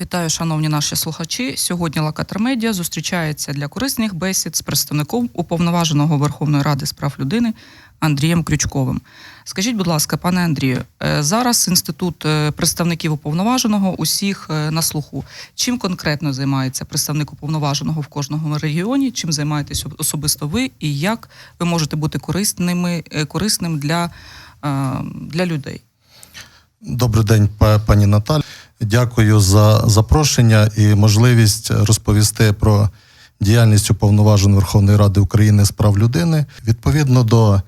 Вітаю, шановні наші слухачі. Сьогодні Локатор Медіа зустрічається для корисних бесід з представником уповноваженого Верховної Ради з прав людини Андрієм Крючковим. Скажіть, будь ласка, пане Андрію, е, зараз інститут е, представників уповноваженого усіх е, на слуху. Чим конкретно займається представник уповноваженого в кожному регіоні? Чим займаєтесь особисто ви, і як ви можете бути корисними корисним для, для людей? Добрий день, пані Наталі. Дякую за запрошення і можливість розповісти про діяльність уповноваженої Верховної Ради України з прав людини. Відповідно до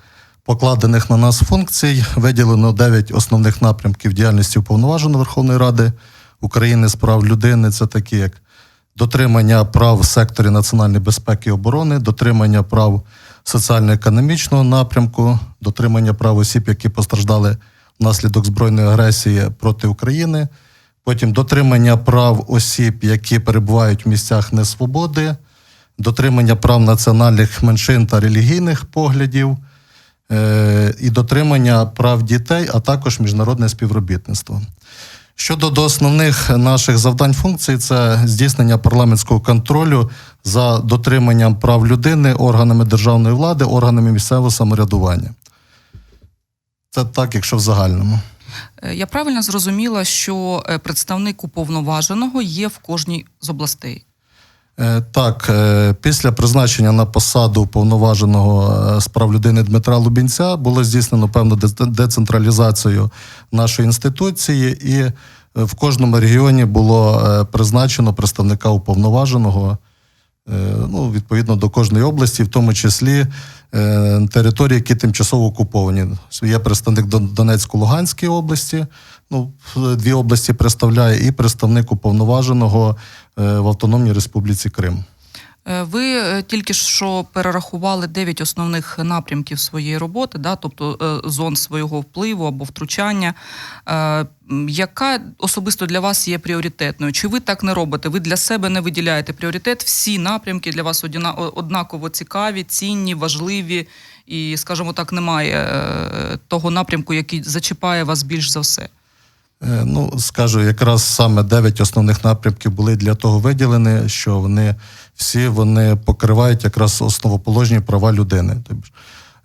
покладених на нас функцій, виділено 9 основних напрямків діяльності уповноваженої Верховної Ради України з прав людини. Це такі як дотримання прав в секторі національної безпеки і оборони, дотримання прав соціально-економічного напрямку, дотримання прав осіб, які постраждали внаслідок збройної агресії проти України, потім дотримання прав осіб, які перебувають в місцях несвободи, дотримання прав національних меншин та релігійних поглядів, е, і дотримання прав дітей, а також міжнародне співробітництво. Щодо до основних наших завдань функцій, це здійснення парламентського контролю за дотриманням прав людини органами державної влади, органами місцевого самоврядування. Це так, якщо в загальному. Е, Я правильно зрозуміла, що е, представник уповноваженого є в кожній з областей. Е, Так, після призначення на посаду уповноваженого е, з прав людини Дмитра Лубінця було здійснено певну децентралізацію нашої інституції, і в кожному регіоні було призначено представника уповноваженого. Ну, відповідно до кожної області, в тому числі території, які тимчасово окуповані. Є представник Дон- Донецько-Луганської області, ну, дві області представляє, і представник уповноваженого е, в Автономній Республіці Крим. Е, Ви е, тільки що перерахували дев'ять основних напрямків своєї роботи, да, тобто е, зон свого впливу або втручання. Яка особисто для вас є пріоритетною? Чи ви так не робите? Ви для себе не виділяєте пріоритет? Всі напрямки для вас одна- однаково цікаві, цінні, важливі, і, скажімо так, немає того напрямку, який зачіпає вас більш за все. Е, Ну, скажу, якраз саме дев'ять основних напрямків були для того виділені, що вони всі вони покривають якраз основоположні права людини. Тобто,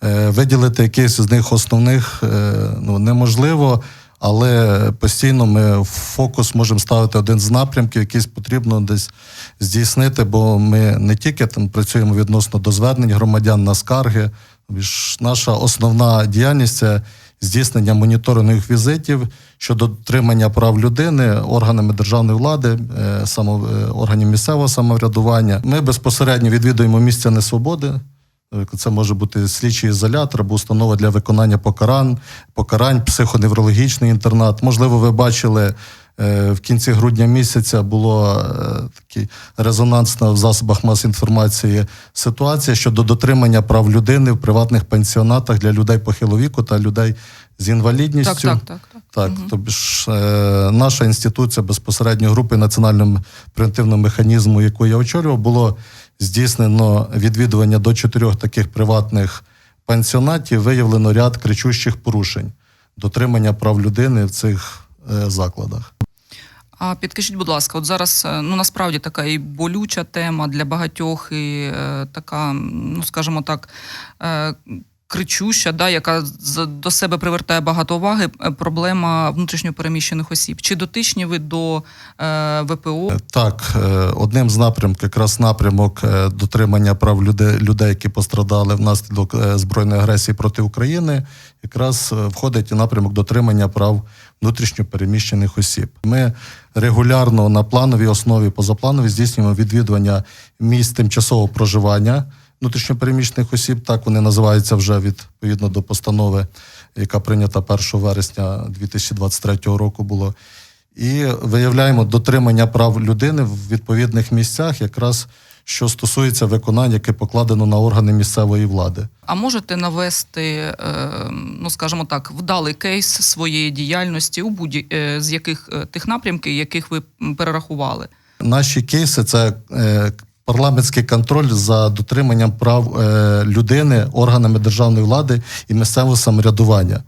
е, виділити якийсь з них основних е, ну, неможливо, але постійно ми в фокус можемо ставити один з напрямків, якийсь потрібно десь здійснити, бо ми не тільки там працюємо відносно до звернень громадян на скарги. Наша основна діяльність це здійснення моніторингових візитів щодо дотримання прав людини органами державної влади, е, само, е, органів місцевого самоврядування. Ми безпосередньо відвідуємо місця несвободи. Це може бути слідчий ізолятор або установа для виконання покарань, покарань, психоневрологічний інтернат. Можливо, ви бачили в кінці грудня місяця було е, такі резонансна в засобах масової інформації ситуація щодо дотримання прав людини в приватних пенсіонатах для людей похилого віку та людей з інвалідністю. Так, так, так. так. Так, тобі ж е, наша інституція безпосередньо групи національного превентивного механізму, яку я очолював, було здійснено відвідування до чотирьох таких приватних пансіонатів, виявлено ряд кричущих порушень дотримання прав людини в цих е, закладах. А підкажіть, будь ласка, от зараз е, ну насправді така і болюча тема для багатьох, і е, така, ну скажімо так, е, кричуща, да, яка до себе привертає багато уваги. е, Проблема внутрішньопереміщених осіб. Чи дотичні ви до е, ВПО? Е, Так, е, одним з напрямків, якраз напрямок е, дотримання прав людей, людей, які пострадали внаслідок е, збройної агресії проти України, якраз е, входить і напрямок дотримання прав внутрішньопереміщених осіб. Ми регулярно на плановій основі, позапланові здійснюємо відвідування місць тимчасового проживання внутрішньопереміщених осіб. Так вони називаються вже відповідно до постанови, яка прийнята 1 вересня 2023 року було і виявляємо дотримання прав людини в відповідних місцях, якраз що стосується виконання, яке покладено на органи місцевої влади. А можете навести, е, ну скажімо так, вдалий кейс своєї діяльності у будь е, з яких е, тих напрямків, яких ви перерахували? Наші кейси це парламентський контроль за дотриманням прав людини органами державної влади і місцевого самоврядування.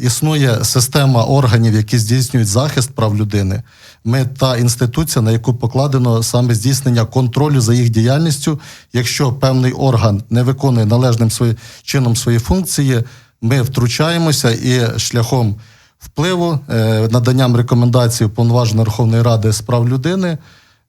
Існує система органів, які здійснюють захист прав людини. Ми та інституція, на яку покладено саме здійснення контролю за їх діяльністю. Якщо певний орган не виконує належним свої, чином свої функції, ми втручаємося і шляхом впливу, е, наданням рекомендацій Уповноваженої Верховної Ради з прав людини.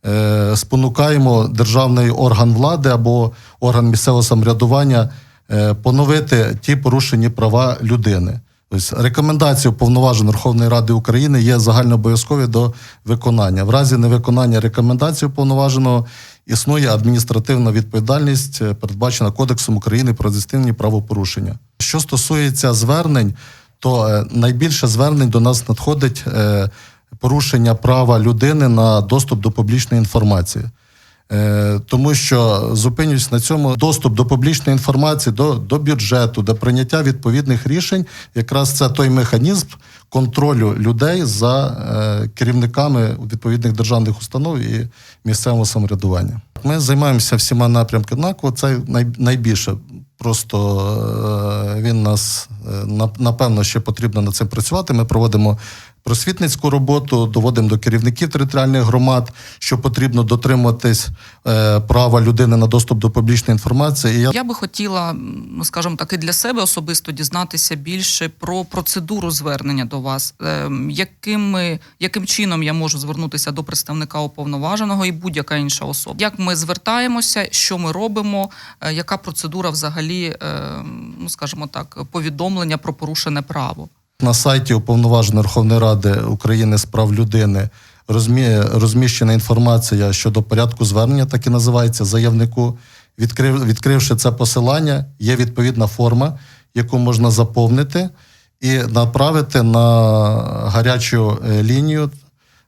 е, Спонукаємо державний орган влади або орган місцевого самоврядування е, поновити ті порушені права людини. Тобто рекомендації Уповноваженої Верховної Ради України є загальнообов'язкові до виконання. В разі невиконання рекомендацій уповноваженого існує адміністративна відповідальність, е, передбачена Кодексом України про адміністративні правопорушення. Що стосується звернень, то е, найбільше звернень до нас надходить е, порушення права людини на доступ до публічної інформації. Е, Тому що зупинюсь на цьому доступ до публічної інформації, до, до бюджету, до прийняття відповідних рішень, якраз це той механізм контролю людей за е, керівниками відповідних державних установ і місцевого самоврядування. Ми займаємося всіма напрямками однаково. Це най, найбільше. Просто е, він нас е, напевно ще потрібно над цим працювати. Ми проводимо просвітницьку роботу, доводимо до керівників територіальних громад, що потрібно дотримуватись е, права людини на доступ до публічної інформації. Я Я би хотіла, скажімо так, і для себе особисто дізнатися більше про процедуру звернення до вас. Ем, Якими, яким чином я можу звернутися до представника уповноваженого і будь-яка інша особа? Як ми звертаємося, що ми робимо, е, яка процедура взагалі, ем, ну скажімо так, повідомлення про порушене право? На сайті Уповноваженої Верховної Ради України з прав людини розмі- розміщена інформація щодо порядку звернення, так і називається заявнику. Відкрив, відкривши це посилання, є відповідна форма, яку можна заповнити і направити на гарячу е, лінію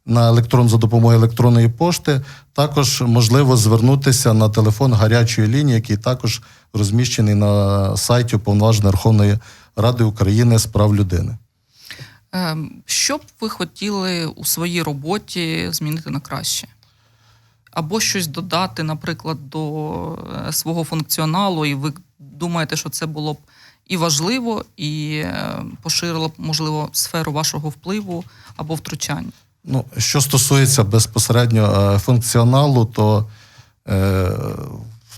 на електрон за допомогою електронної пошти. Також можливо звернутися на телефон гарячої лінії, який також розміщений на сайті Уповноваженої Верховної Ради України з прав людини. Ем, Що б ви хотіли у своїй роботі змінити на краще? Або щось додати, наприклад, до е, свого функціоналу, і ви думаєте, що це було б і важливо, і е, поширило б, можливо, сферу вашого впливу або втручання? Ну, що стосується безпосередньо е, функціоналу, то е,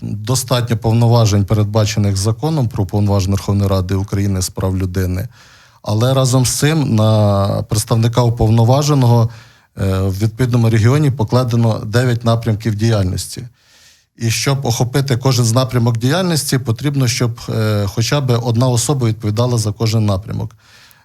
достатньо повноважень, передбачених законом про повноваження Верховної Ради України з прав людини. Але разом з цим на представника уповноваженого е, в відповідному регіоні покладено 9 напрямків діяльності. І щоб охопити кожен з напрямок діяльності, потрібно, щоб е, хоча б одна особа відповідала за кожен напрямок.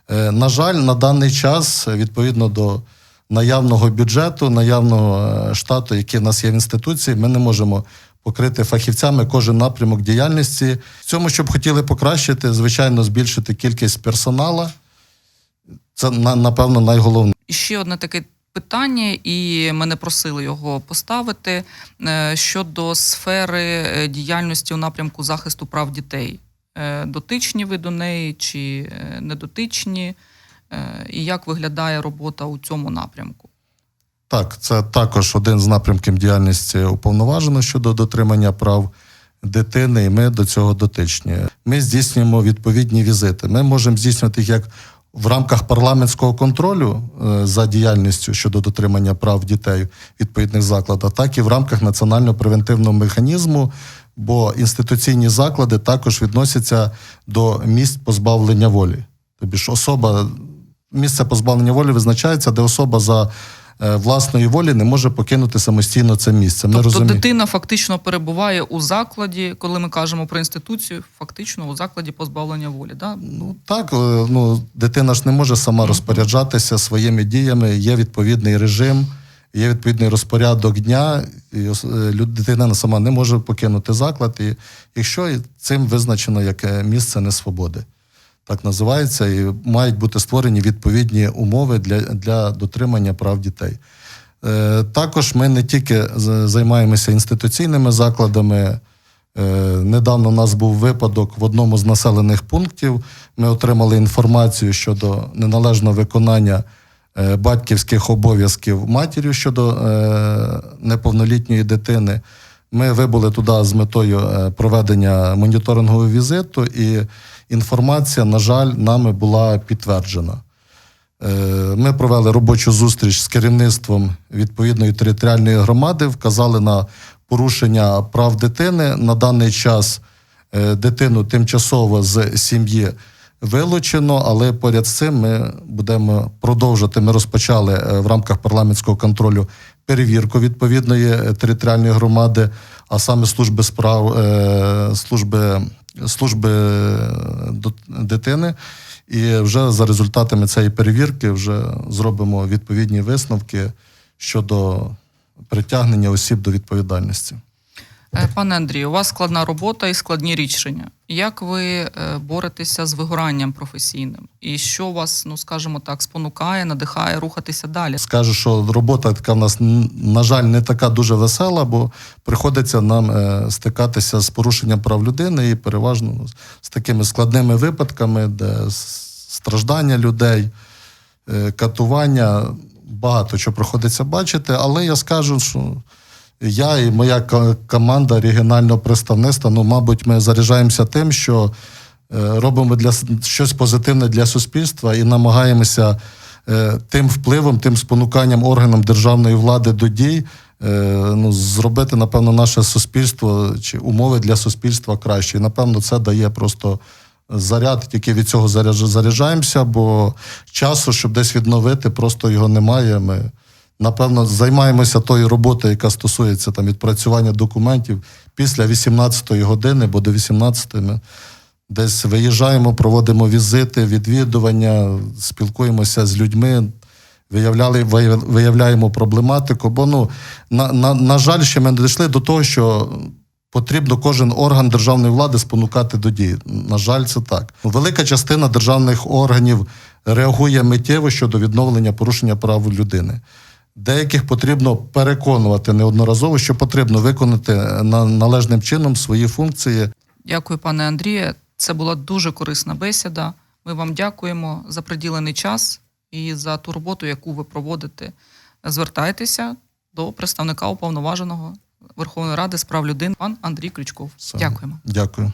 Е, на жаль, на даний час, відповідно до наявного бюджету, наявного штату, який в нас є в інституції, ми не можемо покрити фахівцями кожен напрямок діяльності. В цьому, щоб хотіли покращити, звичайно, збільшити кількість персонала. Це на- напевно найголовніше. Ще одне таке питання, і мене просили його поставити е, щодо сфери е, діяльності у напрямку захисту прав дітей. Е, Дотичні ви до неї чи недотичні? І як виглядає робота у цьому напрямку? Так, це також один з напрямків діяльності уповноважено щодо дотримання прав дитини, і ми до цього дотичні. Ми здійснюємо відповідні візити. Ми можемо здійснювати їх як в рамках парламентського контролю е, за діяльністю щодо дотримання прав дітей відповідних закладах, так і в рамках національного превентивного механізму. Бо інституційні заклади також відносяться до місць позбавлення волі. Тобі ж особа місце позбавлення волі визначається, де особа за власної волі не може покинути самостійно це місце. Ми Тобто розуміємо. дитина фактично перебуває у закладі, коли ми кажемо про інституцію, фактично у закладі позбавлення волі. Да? Ну так, е, ну дитина ж не може сама розпоряджатися своїми діями. Є відповідний режим, є відповідний розпорядок дня. І е, дитина сама не може покинути заклад. І якщо цим визначено як е, місце несвободи, так називається, і мають бути створені відповідні умови для, для дотримання прав дітей. Е, Також ми не тільки займаємося інституційними закладами. Е, Недавно у нас був випадок в одному з населених пунктів. Ми отримали інформацію щодо неналежного виконання е, батьківських обов'язків матір'ю щодо неповнолітньої дитини. Ми вибули туди з метою проведення моніторингового візиту, і інформація, на жаль, нами була підтверджена. Е, Ми провели робочу зустріч з керівництвом відповідної територіальної громади, вказали на порушення прав дитини. На даний час е, дитину тимчасово з сім'ї вилучено, але поряд з цим ми будемо продовжувати. Ми розпочали е, в рамках парламентського контролю перевірку відповідної територіальної громади, а саме служби справ служби, служби е, дитини. І вже за результатами цієї перевірки вже зробимо відповідні висновки щодо притягнення осіб до відповідальності. Е, Пане Андрію, у вас складна робота і складні рішення. Як ви е, боретеся з вигоранням професійним? І що вас, ну скажімо так, спонукає, надихає рухатися далі? Скажу, що робота така в нас, на жаль, не така дуже весела, бо приходиться нам е, стикатися з порушенням прав людини і переважно ну, з такими складними випадками, де страждання людей, катування, багато чого приходиться бачити, але я скажу, що я і моя команда регіонального представництва, ну, мабуть, ми заряджаємося тим, що е, робимо для щось позитивне для суспільства і намагаємося е, тим впливом, тим спонуканням органам державної влади до дій. е, Ну, зробити, напевно, наше суспільство чи умови для суспільства кращі. І, напевно, це дає просто заряд, тільки від цього заряджаємося, бо часу, щоб десь відновити, просто його немає. Ми, напевно, займаємося тою роботою, яка стосується там, відпрацювання документів після 18-ї години, бо до 18-ї ми десь виїжджаємо, проводимо візити, відвідування, спілкуємося з людьми. Виявляли, виявляємо проблематику, бо ну на, на, на жаль, ще ми не дійшли до того, що потрібно кожен орган державної влади спонукати до дії. На жаль, це так. Велика частина державних органів реагує миттєво щодо відновлення порушення прав людини. Деяких потрібно переконувати неодноразово, що потрібно виконати на, належним чином свої функції. Дякую, пане Андріє. Це була дуже корисна бесіда. Ми вам дякуємо за приділений час і за ту роботу, яку ви проводите. Звертайтеся до представника уповноваженого Верховної Ради з прав людини, пан Андрій Крючков. Дякуємо. Дякую.